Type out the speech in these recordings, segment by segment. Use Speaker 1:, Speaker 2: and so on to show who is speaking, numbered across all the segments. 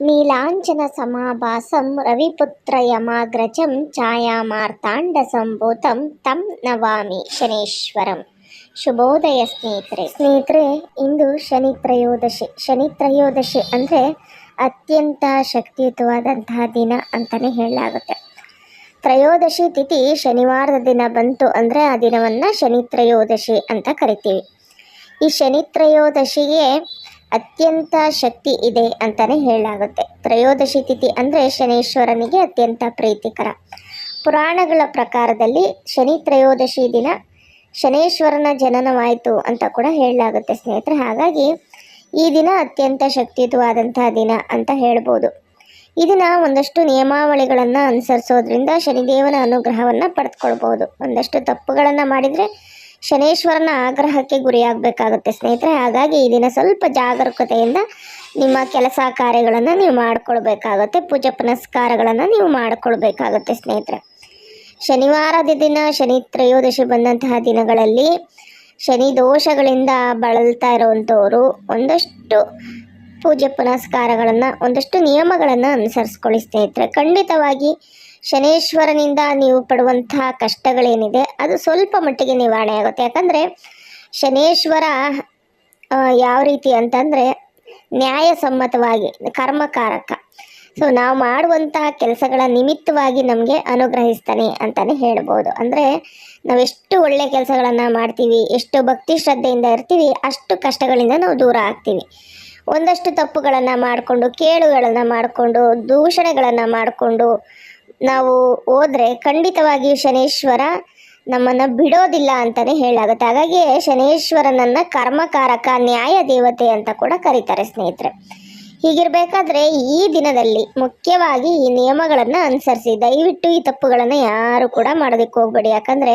Speaker 1: ನೀಲಾಂಜನ ಸಮಾಭಾಸಂ ಛಾಯಾಮಾರ್ತಾಂಡ ಸಂಭೂತಂ ತಂ ನವಾಮಿ ಶನೇಶ್ವರಂ. ಶುಭೋದಯ ಸ್ನೇಹಿತರೆ ಸ್ನೇಹಿತರೆ, ಇಂದು ಶನಿ ತ್ರಯೋದಶಿ. ಶನಿ ತ್ರಯೋದಶಿ ಅಂದರೆ ಅತ್ಯಂತ ಶಕ್ತಿಯುತವಾದಂತಹ ದಿನ ಅಂತಲೇ ಹೇಳಲಾಗುತ್ತೆ. ತ್ರಯೋದಶಿ ತಿಥಿ ಶನಿವಾರದ ದಿನ ಬಂತು ಅಂದರೆ ಆ ದಿನವನ್ನು ಶನಿ ತ್ರಯೋದಶಿ ಅಂತ ಕರಿತೀವಿ. ಈ ಶನಿ ತ್ರಯೋದಶಿಗೆ ಅತ್ಯಂತ ಶಕ್ತಿ ಇದೆ ಅಂತಲೇ ಹೇಳಲಾಗುತ್ತೆ. ತ್ರಯೋದಶಿ ತಿಥಿ ಅಂದರೆ ಶನೇಶ್ವರನಿಗೆ ಅತ್ಯಂತ ಪ್ರೀತಿಕರ. ಪುರಾಣಗಳ ಪ್ರಕಾರದಲ್ಲಿ ಶನಿ ತ್ರಯೋದಶಿ ದಿನ ಶನೇಶ್ವರನ ಜನನವಾಯಿತು ಅಂತ ಕೂಡ ಹೇಳಲಾಗುತ್ತೆ ಸ್ನೇಹಿತರೆ. ಹಾಗಾಗಿ ಈ ದಿನ ಅತ್ಯಂತ ಶಕ್ತಿಯುತವಾದಂತಹ ದಿನ ಅಂತ ಹೇಳ್ಬೋದು. ಈ ದಿನ ಒಂದಷ್ಟು ನಿಯಮಾವಳಿಗಳನ್ನು ಅನುಸರಿಸೋದ್ರಿಂದ ಶನಿದೇವನ ಅನುಗ್ರಹವನ್ನು ಪಡೆದುಕೊಳ್ಬೋದು ಒಂದಷ್ಟು ತಪ್ಪುಗಳನ್ನು ಮಾಡಿದರೆ ಶನೇಶ್ವರನ ಆಗ್ರಹಕ್ಕೆ ಗುರಿಯಾಗಬೇಕಾಗುತ್ತೆ ಸ್ನೇಹಿತರೆ. ಹಾಗಾಗಿ ಈ ದಿನ ಸ್ವಲ್ಪ ಜಾಗರೂಕತೆಯಿಂದ ನಿಮ್ಮ ಕೆಲಸ ಕಾರ್ಯಗಳನ್ನು ನೀವು ಮಾಡಿಕೊಳ್ಬೇಕಾಗತ್ತೆ. ಪೂಜೆ ಪುನಸ್ಕಾರಗಳನ್ನು ನೀವು ಮಾಡಿಕೊಳ್ಬೇಕಾಗತ್ತೆ ಸ್ನೇಹಿತರೆ. ಶನಿವಾರದ ದಿನ ಶನಿ ತ್ರಯೋದಶಿ ಬಂದಂತಹ ದಿನಗಳಲ್ಲಿ ಶನಿ ದೋಷಗಳಿಂದ ಬಳಲ್ತಾ ಇರುವಂಥವರು ಒಂದಷ್ಟು ಪೂಜೆ ಪುನಸ್ಕಾರಗಳನ್ನು, ಒಂದಷ್ಟು ನಿಯಮಗಳನ್ನು ಅನುಸರಿಸ್ಕೊಳ್ಳಿ ಸ್ನೇಹಿತರೆ. ಖಂಡಿತವಾಗಿ ಶನೇಶ್ವರನಿಂದ ನೀವು ಪಡುವಂತಹ ಕಷ್ಟಗಳೇನಿದೆ, ಅದು ಸ್ವಲ್ಪ ಮಟ್ಟಿಗೆ ನಿವಾರಣೆ ಆಗುತ್ತೆ. ಯಾಕಂದರೆ ಶನೇಶ್ವರ ಯಾವ ರೀತಿ ಅಂತಂದರೆ ನ್ಯಾಯಸಮ್ಮತವಾಗಿ, ಕರ್ಮಕಾರಕ. ಸೊ ನಾವು ಮಾಡುವಂತಹ ಕೆಲಸಗಳ ನಿಮಿತ್ತವಾಗಿ ನಮಗೆ ಅನುಗ್ರಹಿಸ್ತಾನೆ ಅಂತಲೇ ಹೇಳ್ಬೋದು. ಅಂದರೆ ನಾವೆಷ್ಟು ಒಳ್ಳೆಯ ಕೆಲಸಗಳನ್ನು ಮಾಡ್ತೀವಿ, ಎಷ್ಟು ಭಕ್ತಿ ಶ್ರದ್ಧೆಯಿಂದ ಇರ್ತೀವಿ, ಅಷ್ಟು ಕಷ್ಟಗಳಿಂದ ನಾವು ದೂರ ಆಗ್ತೀವಿ. ಒಂದಷ್ಟು ತಪ್ಪುಗಳನ್ನು ಮಾಡಿಕೊಂಡು, ಕೇಳುಗಳನ್ನು ಮಾಡಿಕೊಂಡು, ದೂಷಣೆಗಳನ್ನು ಮಾಡಿಕೊಂಡು ನಾವು ಹೋದ್ರೆ ಖಂಡಿತವಾಗಿ ಶನೇಶ್ವರ ನಮ್ಮನ್ನು ಬಿಡೋದಿಲ್ಲ ಅಂತಲೇ ಹೇಳಾಗುತ್ತೆ. ಹಾಗಾಗಿ ಶನೇಶ್ವರನನ್ನು ಕರ್ಮಕಾರಕ, ನ್ಯಾಯ ದೇವತೆ ಅಂತ ಕೂಡ ಕರೀತಾರೆ ಸ್ನೇಹಿತರೆ. ಹೀಗಿರಬೇಕಾದ್ರೆ ಈ ದಿನದಲ್ಲಿ ಮುಖ್ಯವಾಗಿ ಈ ನಿಯಮಗಳನ್ನು ಅನುಸರಿಸಿ, ದಯವಿಟ್ಟು ಈ ತಪ್ಪುಗಳನ್ನು ಯಾರು ಕೂಡ ಮಾಡೋದಕ್ಕೆ ಹೋಗ್ಬೇಡಿ. ಯಾಕಂದರೆ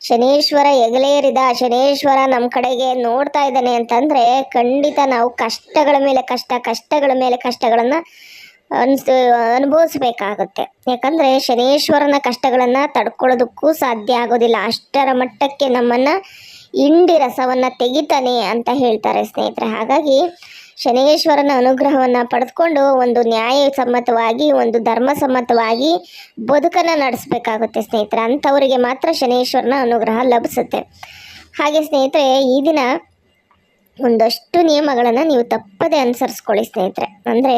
Speaker 1: ಶನೇಶ್ವರ ಎಗಲೇರಿದ, ಶನೇಶ್ವರ ನಮ್ಮ ಕಡೆಗೆ ನೋಡ್ತಾ ಇದ್ದಾನೆ ಅಂತಂದರೆ ಖಂಡಿತ ನಾವು ಕಷ್ಟಗಳ ಮೇಲೆ ಕಷ್ಟ, ಕಷ್ಟಗಳ ಮೇಲೆ ಕಷ್ಟಗಳನ್ನು ಅನ್ಸ್, ಅನುಭವಿಸ್ಬೇಕಾಗುತ್ತೆ. ಯಾಕಂದರೆ ಶನೇಶ್ವರನ ಕಷ್ಟಗಳನ್ನು ತಡ್ಕೊಳ್ಳೋದಕ್ಕೂ ಸಾಧ್ಯ ಆಗೋದಿಲ್ಲ. ಅಷ್ಟರ ಮಟ್ಟಕ್ಕೆ ನಮ್ಮನ್ನು ಇಂಡಿ ರಸವನ್ನು ತೆಗಿತಾನೆ ಅಂತ ಹೇಳ್ತಾರೆ ಸ್ನೇಹಿತರೆ. ಹಾಗಾಗಿ ಶನೇಶ್ವರನ ಅನುಗ್ರಹವನ್ನು ಪಡೆದುಕೊಂಡು ಒಂದು ನ್ಯಾಯಸಮ್ಮತವಾಗಿ, ಒಂದು ಧರ್ಮಸಮ್ಮತವಾಗಿ ಬದುಕನ್ನು ನಡೆಸಬೇಕಾಗುತ್ತೆ ಸ್ನೇಹಿತರೆ. ಅಂಥವರಿಗೆ ಮಾತ್ರ ಶನೇಶ್ವರನ ಅನುಗ್ರಹ ಲಭಿಸುತ್ತೆ. ಹಾಗೆ ಸ್ನೇಹಿತರೆ, ಈ ದಿನ ಒಂದಷ್ಟು ನಿಯಮಗಳನ್ನು ನೀವು ತಪ್ಪದೇ ಅನುಸರಿಸ್ಕೊಳ್ಳಿ ಸ್ನೇಹಿತರೆ. ಅಂದರೆ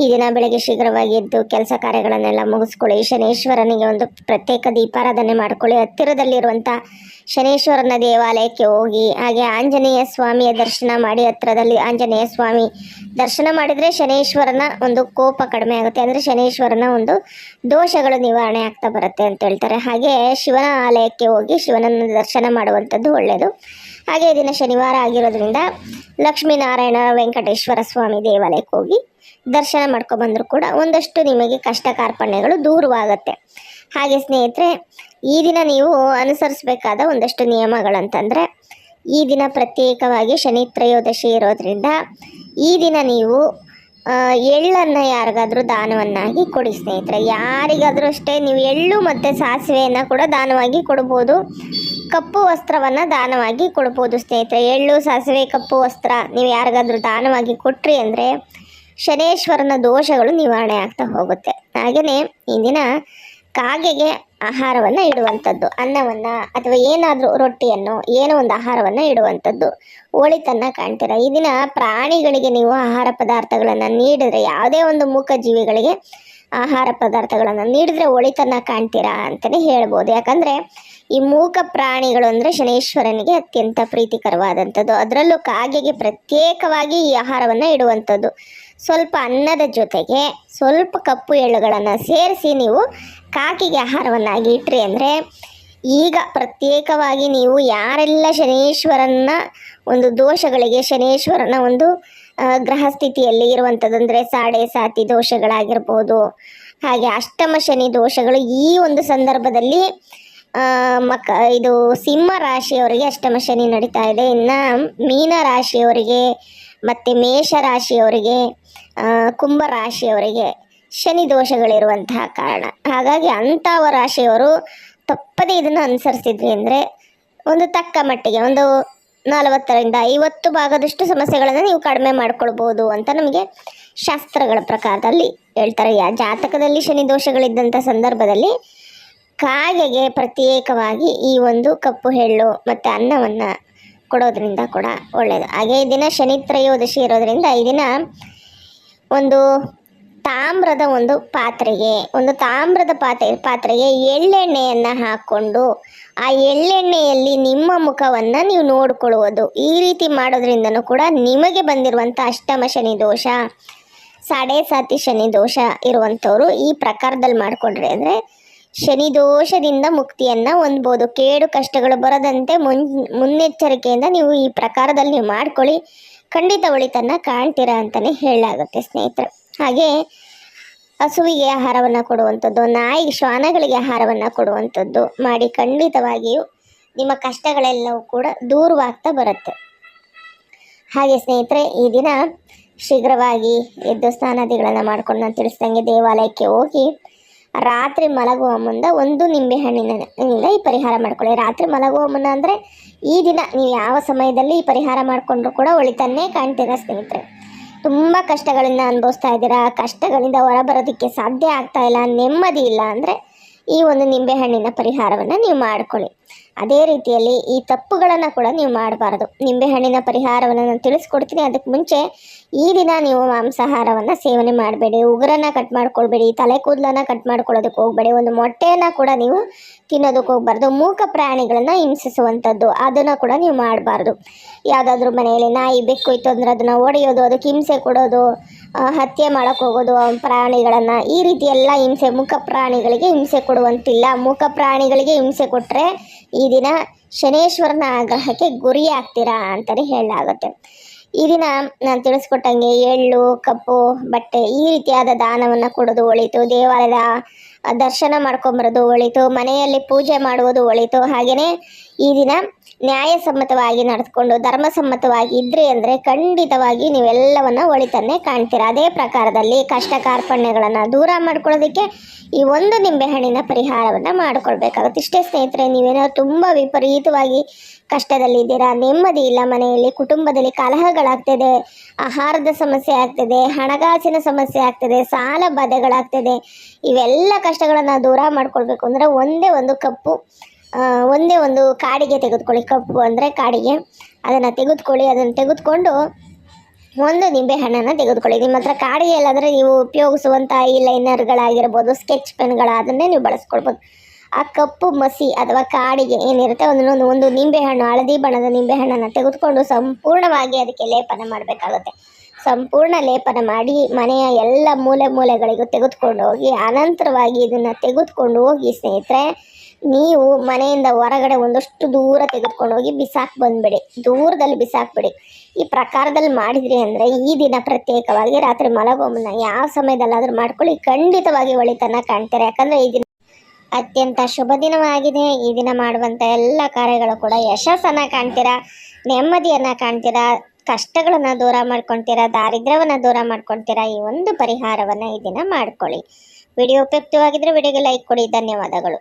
Speaker 1: ಈ ದಿನ ಬೆಳಗ್ಗೆ ಶೀಘ್ರವಾಗಿ ಎದ್ದು ಕೆಲಸ ಕಾರ್ಯಗಳನ್ನೆಲ್ಲ ಮುಗಿಸ್ಕೊಳ್ಳಿ. ಶನೇಶ್ವರನಿಗೆ ಒಂದು ಪ್ರತ್ಯೇಕ ದೀಪಾರಾಧನೆ ಮಾಡ್ಕೊಳ್ಳಿ. ಹತ್ತಿರದಲ್ಲಿರುವಂಥ ಶನೇಶ್ವರನ ದೇವಾಲಯಕ್ಕೆ ಹೋಗಿ, ಹಾಗೆ ಆಂಜನೇಯ ಸ್ವಾಮಿಯ ದರ್ಶನ ಮಾಡಿ ಹತ್ತಿರದಲ್ಲಿ ಆಂಜನೇಯ ಸ್ವಾಮಿ ದರ್ಶನ ಮಾಡಿದರೆ ಶನೇಶ್ವರನ ಒಂದು ಕೋಪ ಕಡಿಮೆ ಆಗುತ್ತೆ. ಅಂದರೆ ಶನೇಶ್ವರನ ಒಂದು ದೋಷಗಳು ನಿವಾರಣೆ ಆಗ್ತಾ ಬರುತ್ತೆ ಅಂತ ಹೇಳ್ತಾರೆ. ಹಾಗೆ ಶಿವನ ಆಲಯಕ್ಕೆ ಹೋಗಿ ಶಿವನನ್ನು ದರ್ಶನ ಮಾಡುವಂಥದ್ದು ಒಳ್ಳೆಯದು. ಹಾಗೆ ದಿನ ಶನಿವಾರ ಆಗಿರೋದ್ರಿಂದ ಲಕ್ಷ್ಮೀನಾರಾಯಣ ವೆಂಕಟೇಶ್ವರ ಸ್ವಾಮಿ ದೇವಾಲಯಕ್ಕೆ ಹೋಗಿ ದರ್ಶನ ಮಾಡ್ಕೊಬಂದರೂ ಕೂಡ ಒಂದಷ್ಟು ನಿಮಗೆ ಕಷ್ಟ ಕಾರ್ಪಣ್ಯಗಳು ದೂರವಾಗುತ್ತೆ. ಹಾಗೆ ಸ್ನೇಹಿತರೆ, ಈ ದಿನ ನೀವು ಅನುಸರಿಸಬೇಕಾದ ಒಂದಷ್ಟು ನಿಯಮಗಳಂತಂದರೆ, ಈ ದಿನ ಪ್ರತ್ಯೇಕವಾಗಿ ಶನಿ ತ್ರಯೋದಶಿ ಇರೋದ್ರಿಂದ ಈ ದಿನ ನೀವು ಎಳ್ಳನ್ನು ಯಾರಿಗಾದರೂ ದಾನವನ್ನಾಗಿ ಕೊಡಿ ಸ್ನೇಹಿತರೆ. ಯಾರಿಗಾದರೂ ಅಷ್ಟೇ ನೀವು ಎಳ್ಳು ಮತ್ತು ಸಾಸಿವೆಯನ್ನು ಕೂಡ ದಾನವಾಗಿ ಕೊಡ್ಬೋದು. ಕಪ್ಪು ವಸ್ತ್ರವನ್ನು ದಾನವಾಗಿ ಕೊಡ್ಬೋದು ಸ್ನೇಹಿತರೆ. ಎಳ್ಳು, ಸಾಸಿವೆ, ಕಪ್ಪು ವಸ್ತ್ರ ನೀವು ಯಾರಿಗಾದರೂ ದಾನವಾಗಿ ಕೊಟ್ರಿ ಅಂದರೆ ಶನೇಶ್ವರನ ದೋಷಗಳು ನಿವಾರಣೆ ಆಗ್ತಾ ಹೋಗುತ್ತೆ. ಹಾಗೆಯೇ ಈ ದಿನ ಕಾಗೆಗೆ ಆಹಾರವನ್ನು ಇಡುವಂಥದ್ದು ಅನ್ನವನ್ನು ಅಥವಾ ಏನಾದರೂ ರೊಟ್ಟಿಯನ್ನು, ಏನೋ ಒಂದು ಆಹಾರವನ್ನು ಇಡುವಂಥದ್ದು ಒಳಿತನ್ನು ಕಾಣ್ತೀರ? ಈ ದಿನ ಪ್ರಾಣಿಗಳಿಗೆ ನೀವು ಆಹಾರ ಪದಾರ್ಥಗಳನ್ನು ನೀಡಿದರೆ, ಯಾವುದೇ ಒಂದು ಮೂಕ ಜೀವಿಗಳಿಗೆ ಆಹಾರ ಪದಾರ್ಥಗಳನ್ನು ನೀಡಿದರೆ ಒಳಿತನ್ನು ಕಾಣ್ತೀರಾ ಅಂತಲೇ ಹೇಳ್ಬೋದು. ಯಾಕಂದರೆ ಈ ಮೂಕ ಪ್ರಾಣಿಗಳು ಅಂದರೆ ಶನೇಶ್ವರನಿಗೆ ಅತ್ಯಂತ ಪ್ರೀತಿಕರವಾದಂಥದ್ದು. ಅದರಲ್ಲೂ ಕಾಗೆಗೆ ಪ್ರತ್ಯೇಕವಾಗಿ ಈ ಆಹಾರವನ್ನು ಇಡುವಂಥದ್ದು. ಸ್ವಲ್ಪ ಅನ್ನದ ಜೊತೆಗೆ ಸ್ವಲ್ಪ ಕಪ್ಪು ಎಳ್ಳುಗಳನ್ನು ಸೇರಿಸಿ ನೀವು ಕಾಕಿಗೆ ಆಹಾರವನ್ನಾಗಿ ಇಟ್ರಿ ಅಂದರೆ ಈಗ ಪ್ರತ್ಯೇಕವಾಗಿ ನೀವು ಯಾರೆಲ್ಲ ಶನೇಶ್ವರನ ಒಂದು ದೋಷಗಳಿಗೆ ಶನೇಶ್ವರನ ಒಂದು ಗ್ರಹ ಸ್ಥಿತಿಯಲ್ಲಿ ಇರುವಂಥದ್ದು ಅಂದರೆ ಸಾಡೆ ಸಾತಿ ದೋಷಗಳಾಗಿರ್ಬೋದು, ಹಾಗೆ ಅಷ್ಟಮ ಶನಿ ದೋಷಗಳು ಈ ಒಂದು ಸಂದರ್ಭದಲ್ಲಿ ಮಕ, ಇದು ಸಿಂಹ ರಾಶಿಯವರಿಗೆ ಅಷ್ಟಮ ಶನಿ ನಡೀತಾ ಇದೆ. ಇನ್ನು ಮೀನ ರಾಶಿಯವರಿಗೆ ಮತ್ತು ಮೇಷ ರಾಶಿಯವರಿಗೆ ಕುಂಭ ರಾಶಿಯವರಿಗೆ ಶನಿ ದೋಷಗಳಿರುವಂತಹ ಕಾರಣ. ಹಾಗಾಗಿ ಅಂಥವ ರಾಶಿಯವರು ತಪ್ಪದೇ ಇದನ್ನು ಅನುಸರಿಸಿದ್ರಿ ಅಂದರೆ ಒಂದು ತಕ್ಕ ಮಟ್ಟಿಗೆ ಒಂದು ನಲವತ್ತರಿಂದ ಐವತ್ತು ಭಾಗದಷ್ಟು ಸಮಸ್ಯೆಗಳನ್ನು ನೀವು ಕಡಿಮೆ ಮಾಡ್ಕೊಳ್ಬೋದು ಅಂತ ನಮಗೆ ಶಾಸ್ತ್ರಗಳ ಪ್ರಕಾರದಲ್ಲಿ ಹೇಳ್ತಾರೆ. ಯಾ, ಜಾತಕದಲ್ಲಿ ಶನಿ ದೋಷಗಳಿದ್ದಂಥ ಸಂದರ್ಭದಲ್ಲಿ ಕಾಗೆಗೆ ಪ್ರತ್ಯೇಕವಾಗಿ ಈ ಒಂದು ಕಪ್ಪು ಎಳ್ಳು ಮತ್ತು ಅನ್ನವನ್ನು ಕೊಡೋದ್ರಿಂದ ಕೂಡ ಒಳ್ಳೆಯದು ಹಾಗೆ ಈ ದಿನ ಶನಿ ತ್ರಯೋದಶಿ ಇರೋದ್ರಿಂದ ಈ ದಿನ ಒಂದು ತಾಮ್ರದ ಒಂದು ಪಾತ್ರೆಗೆ, ಒಂದು ತಾಮ್ರದ ಪಾತ್ರೆ ಪಾತ್ರೆಗೆ ಎಳ್ಳೆಣ್ಣೆಯನ್ನು ಹಾಕ್ಕೊಂಡು ಆ ಎಳ್ಳೆಣ್ಣೆಯಲ್ಲಿ ನಿಮ್ಮ ಮುಖವನ್ನು ನೀವು ನೋಡಿಕೊಳ್ಳುವುದು. ಈ ರೀತಿ ಮಾಡೋದ್ರಿಂದನೂ ಕೂಡ ನಿಮಗೆ ಬಂದಿರುವಂಥ ಅಷ್ಟಮ ಶನಿ ದೋಷ, ಸಾಡೆ ಸಾತಿ ಶನಿ ದೋಷ ಇರುವಂಥವ್ರು ಈ ಪ್ರಕಾರದಲ್ಲಿ ಮಾಡಿಕೊಂಡ್ರೆ ಅಂದರೆ ಶನಿ ದೋಷದಿಂದ ಮುಕ್ತಿಯನ್ನು ಹೊಂದ್ಬೋದು. ಕೇಡು ಕಷ್ಟಗಳು ಬರದಂತೆ ಮುನ್, ಮುನ್ನೆಚ್ಚರಿಕೆಯಿಂದ ನೀವು ಈ ಪ್ರಕಾರದಲ್ಲಿ ನೀವು ಮಾಡ್ಕೊಳ್ಳಿ. ಖಂಡಿತ ಒಳಿತನ್ನು ಕಾಣ್ತೀರಾ ಅಂತಲೇ ಹೇಳಲಾಗುತ್ತೆ ಸ್ನೇಹಿತರೆ. ಹಾಗೆ ಹಸುವಿಗೆ ಆಹಾರವನ್ನು ಕೊಡುವಂಥದ್ದು ನಾಯಿಗೆ ಶ್ವಾನಗಳಿಗೆ ಆಹಾರವನ್ನು ಕೊಡುವಂಥದ್ದು ಮಾಡಿ ಖಂಡಿತವಾಗಿಯೂ ನಿಮ್ಮ ಕಷ್ಟಗಳೆಲ್ಲವೂ ಕೂಡ ದೂರವಾಗ್ತಾ ಬರುತ್ತೆ. ಹಾಗೆ ಸ್ನೇಹಿತರೆ, ಈ ದಿನ ಶೀಘ್ರವಾಗಿ ಎದ್ದು ಸ್ನಾನಾದಿಗಳನ್ನು ಮಾಡ್ಕೊಂಡು ನಾನು ತಿಳಿಸ್ದಂಗೆ ದೇವಾಲಯಕ್ಕೆ ಹೋಗಿ ರಾತ್ರಿ ಮಲಗುವ ಮುಂದ ಒಂದು ನಿಂಬೆ ಹಣ್ಣಿನಿಂದ ಈ ಪರಿಹಾರ ಮಾಡ್ಕೊಳ್ಳಿ. ರಾತ್ರಿ ಮಲಗುವ ಮುನ್ನ ಅಂದರೆ ಈ ದಿನ ನೀವು ಯಾವ ಸಮಯದಲ್ಲಿ ಈ ಪರಿಹಾರ ಮಾಡಿಕೊಂಡ್ರು ಕೂಡ ಒಳಿತನ್ನೇ ಕಾಣ್ತೀರ ಸ್ನೇಹಿತರೆ. ತುಂಬ ಕಷ್ಟಗಳಿಂದ ಅನುಭವಿಸ್ತಾ ಇದ್ದೀರಾ? ಕಷ್ಟಗಳಿಂದ ಹೊರಬರೋದಕ್ಕೆ ಸಾಧ್ಯ ಆಗ್ತಾ ಇಲ್ಲ, ನೆಮ್ಮದಿ ಇಲ್ಲ ಅಂದರೆ ಈ ಒಂದು ನಿಂಬೆಹಣ್ಣಿನ ಪರಿಹಾರವನ್ನು ನೀವು ಮಾಡ್ಕೊಳ್ಳಿ. ಅದೇ ರೀತಿಯಲ್ಲಿ ಈ ತಪ್ಪುಗಳನ್ನು ಕೂಡ ನೀವು ಮಾಡಬಾರ್ದು. ನಿಂಬೆಹಣ್ಣಿನ ಪರಿಹಾರವನ್ನು ನಾನು ತಿಳಿಸ್ಕೊಡ್ತೀನಿ. ಅದಕ್ಕೆ ಮುಂಚೆ ಈ ದಿನ ನೀವು ಮಾಂಸಾಹಾರವನ್ನು ಸೇವನೆ ಮಾಡಬೇಡಿ. ಉಗುರನ್ನು ಕಟ್ ಮಾಡ್ಕೊಳ್ಬೇಡಿ. ತಲೆ ಕೂದಲನ್ನು ಕಟ್ ಮಾಡ್ಕೊಳ್ಳೋದಕ್ಕೆ ಹೋಗಬೇಡಿ. ಒಂದು ಮೊಟ್ಟೆಯನ್ನು ಕೂಡ ನೀವು ತಿನ್ನೋದಕ್ಕೆ ಹೋಗ್ಬಾರ್ದು. ಮೂಕ ಪ್ರಾಣಿಗಳನ್ನು ಹಿಂಸಿಸುವಂಥದ್ದು ಅದನ್ನು ಕೂಡ ನೀವು ಮಾಡಬಾರ್ದು. ಯಾವುದಾದ್ರೂ ಮನೆಯಲ್ಲಿ ನಾಯಿ ಬೆಕ್ಕು ಇತ್ತು ಅಂದರೆ ಅದನ್ನು ಒಡೆಯೋದು, ಅದಕ್ಕೆ ಹಿಂಸೆ ಕೊಡೋದು ಹತ್ಯೆ ಮಾಡೋಕ್ಕೆ ಹೋಗೋದು ಪ್ರಾಣಿಗಳನ್ನು ಈ ರೀತಿ ಎಲ್ಲ ಹಿಂಸೆ, ಮೂಕ ಪ್ರಾಣಿಗಳಿಗೆ ಹಿಂಸೆ ಕೊಡುವಂತಿಲ್ಲ. ಮೂಕ ಪ್ರಾಣಿಗಳಿಗೆ ಹಿಂಸೆ ಕೊಟ್ಟರೆ ಈ ದಿನ ಶನೇಶ್ವರನ ಆಗ್ರಹಕ್ಕೆ ಗುರಿ ಆಗ್ತೀರಾ ಅಂತಲೇ ಹೇಳಲಾಗುತ್ತೆ. ಈ ದಿನ ನಾನು ತಿಳಿಸ್ಕೊಟ್ಟಂಗೆ ಎಳ್ಳು, ಕಪ್ಪು, ಬಟ್ಟೆ ಈ ರೀತಿಯಾದ ದಾನವನ್ನು ಕೊಡೋದು ಒಳಿತು ದೇವಾಲಯದ ದರ್ಶನ ಮಾಡ್ಕೊಂಬರೋದು ಒಳಿತು, ಮನೆಯಲ್ಲಿ ಪೂಜೆ ಮಾಡುವುದು ಒಳಿತು. ಹಾಗೆಯೇ ಈ ದಿನ ನ್ಯಾಯಸಮ್ಮತವಾಗಿ ನಡೆದುಕೊಂಡು ಧರ್ಮಸಮ್ಮತವಾಗಿ ಇದ್ರಿ ಅಂದರೆ ಖಂಡಿತವಾಗಿ ನೀವೆಲ್ಲವನ್ನು ಒಳಿತನ್ನೇ ಕಾಣ್ತೀರ. ಅದೇ ಪ್ರಕಾರದಲ್ಲಿ ಕಷ್ಟ ಕಾರ್ಪಣ್ಯಗಳನ್ನು ದೂರ ಮಾಡ್ಕೊಳ್ಳೋದಕ್ಕೆ ಈ ಒಂದು ನಿಂಬೆಹಣ್ಣಿನ ಪರಿಹಾರವನ್ನು ಮಾಡಿಕೊಳ್ಬೇಕಾಗುತ್ತೆ. ಇಷ್ಟೇ ಸ್ನೇಹಿತರೆ ನೀವೇನಾದ್ರು ತುಂಬ ವಿಪರೀತವಾಗಿ ಕಷ್ಟದಲ್ಲಿದ್ದೀರಾ ನೆಮ್ಮದಿ ಇಲ್ಲ ಮನೆಯಲ್ಲಿ, ಕುಟುಂಬದಲ್ಲಿ ಕಲಹಗಳಾಗ್ತದೆ, ಆಹಾರದ ಸಮಸ್ಯೆ ಆಗ್ತಿದೆ, ಹಣಕಾಸಿನ ಸಮಸ್ಯೆ ಆಗ್ತದೆ, ಸಾಲ ಬಾಧೆಗಳಾಗ್ತದೆ. ಇವೆಲ್ಲ ಕಷ್ಟಗಳನ್ನು ದೂರ ಮಾಡ್ಕೊಳ್ಬೇಕು ಅಂದರೆ ಒಂದೇ ಒಂದು ಕಪ್ಪು ಒಂದೇ ಒಂದು ಕಾಡಿಗೆ ತೆಗೆದುಕೊಳ್ಳಿ. ಕಪ್ಪು ಅಂದರೆ ಕಾಡಿಗೆ. ಅದನ್ನು ತೆಗೆದುಕೊಳ್ಳಿ, ಅದನ್ನು ತೆಗೆದುಕೊಂಡು ಒಂದು ನಿಂಬೆ ಹಣ್ಣನ್ನು ತೆಗೆದುಕೊಳ್ಳಿ. ನಿಮ್ಮ ಹತ್ರ ಕಾಡಿಗೆ ಇಲ್ಲಾಂದರೆ ನೀವು ಉಪಯೋಗಿಸುವಂಥ ಈ ಲೈನರ್ಗಳಾಗಿರ್ಬೋದು, ಸ್ಕೆಚ್ ಪೆನ್ಗಳ, ಅದನ್ನೇ ನೀವು ಬಳಸ್ಕೊಳ್ಬೋದು. ಆ ಕಪ್ಪು ಮಸಿ ಅಥವಾ ಕಾಡಿಗೆ ಏನಿರುತ್ತೆ ಒಂದೊಂದು ಒಂದು ನಿಂಬೆಹಣ್ಣು ಹಳದಿ ಬಣ್ಣದ ನಿಂಬೆಹಣ್ಣನ್ನು ತೆಗೆದುಕೊಂಡು ಸಂಪೂರ್ಣವಾಗಿ ಅದಕ್ಕೆ ಲೇಪನ ಮಾಡಬೇಕಾಗುತ್ತೆ. ಸಂಪೂರ್ಣ ಲೇಪನ ಮಾಡಿ ಮನೆಯ ಎಲ್ಲ ಮೂಲೆ ಮೂಲೆಗಳಿಗೂ ತೆಗೆದುಕೊಂಡು ಹೋಗಿ, ಅನಂತರವಾಗಿ ಇದನ್ನು ತೆಗೆದುಕೊಂಡು ಹೋಗಿ ಸ್ನೇಹಿತರೆ, ನೀವು ಮನೆಯಿಂದ ಹೊರಗಡೆ ಒಂದಷ್ಟು ದೂರ ತೆಗೆದುಕೊಂಡು ಹೋಗಿ ಬಿಸಾಕ್ ಬಂದ್ಬಿಡಿ. ದೂರದಲ್ಲಿ ಬಿಸಾಕ್ಬಿಡಿ ಈ ಪ್ರಕಾರದಲ್ಲಿ ಮಾಡಿದ್ರಿ ಅಂದರೆ ಈ ದಿನ ಪ್ರತ್ಯೇಕವಾಗಿ ರಾತ್ರಿ ಮಲಗೋ ಮುನ್ನ ಯಾವ ಸಮಯದಲ್ಲಾದರೂ ಮಾಡ್ಕೊಳ್ಳಿ. ಖಂಡಿತವಾಗಿ ಒಳಿತನ ಕಾಣ್ತಾರೆ? ಯಾಕಂದರೆ ಈ ದಿನ ಅತ್ಯಂತ ಶುಭ ದಿನವಾಗಿದೆ. ಈ ದಿನ ಮಾಡುವಂಥ ಎಲ್ಲ ಕಾರ್ಯಗಳು ಕೂಡ ಯಶಸ್ಸನ್ನು ಕಾಣ್ತೀರಾ? ನೆಮ್ಮದಿಯನ್ನು ಕಾಣ್ತೀರಾ? ಕಷ್ಟಗಳನ್ನು ದೂರ ಮಾಡ್ಕೊಳ್ತೀರಾ ದಾರಿದ್ರ್ಯವನ್ನು ದೂರ ಮಾಡ್ಕೊಳ್ತೀರಾ ಈ ಒಂದು ಪರಿಹಾರವನ್ನು ಈ ದಿನ ಮಾಡ್ಕೊಳ್ಳಿ. ವಿಡಿಯೋ ಉಪಯುಕ್ತವಾಗಿದ್ದರೆ ವಿಡಿಯೋಗೆ ಲೈಕ್ ಕೊಡಿ. ಧನ್ಯವಾದಗಳು.